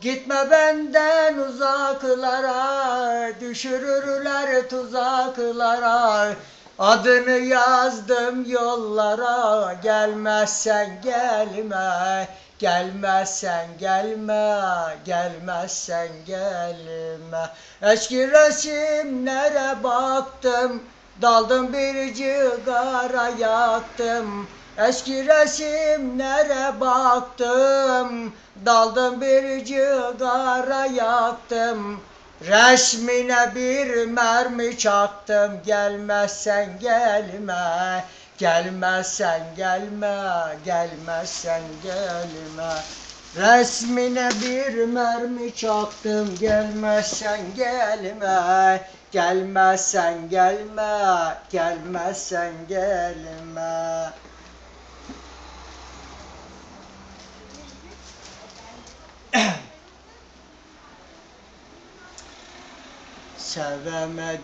Gitme benden uzaklara Düşürürler tuzaklara. Adını yazdım yollara Gelmezsen gelme Gelmezsen gelme Gelmezsen gelme. Eski resimlere baktım Daldım bir cigara yaktım. Eski resimlere baktım. Daldım bir cigara yaktım. Resmine bir mermi çaktım. Gelmezsen gelme Gelmezsen gelme Gelmezsen gelme Resmine bir mermi çaktım Gelmezsen gelme. Gelmezsen gelme Gelmezsen gelme. Sevemedim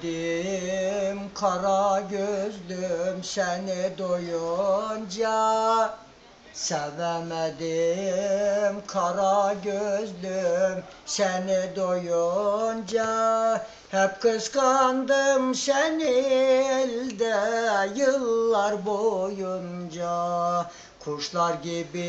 kara gözlüm seni doyunca Sevemedim kara gözlüm seni doyunca Hep kıskandım seni elde yıllar boyunca. Kuşlar gibi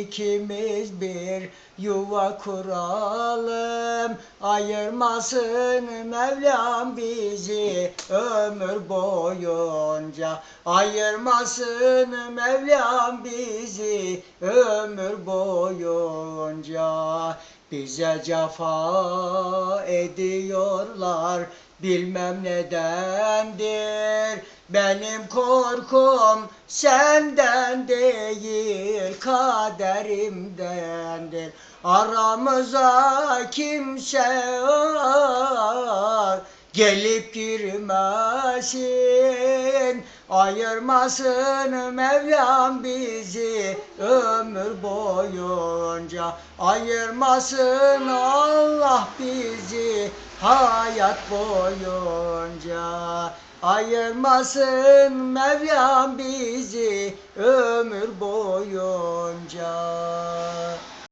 ikimiz bir yuva kuralım. Ayırmasın Mevlam bizi ömür boyunca. Ayırmasın Mevlam bizi ömür boyunca Bize cefa ediyorlar bilmem nedendir. Benim korkum senden değil kaderimdendir. Aramıza kimse gelip girmesin Ayırmasın Mevlam bizi ömür boyunca. Ayırmasın Allah bizi hayat boyunca. Ayırmasın Mevlam bizi ömür boyunca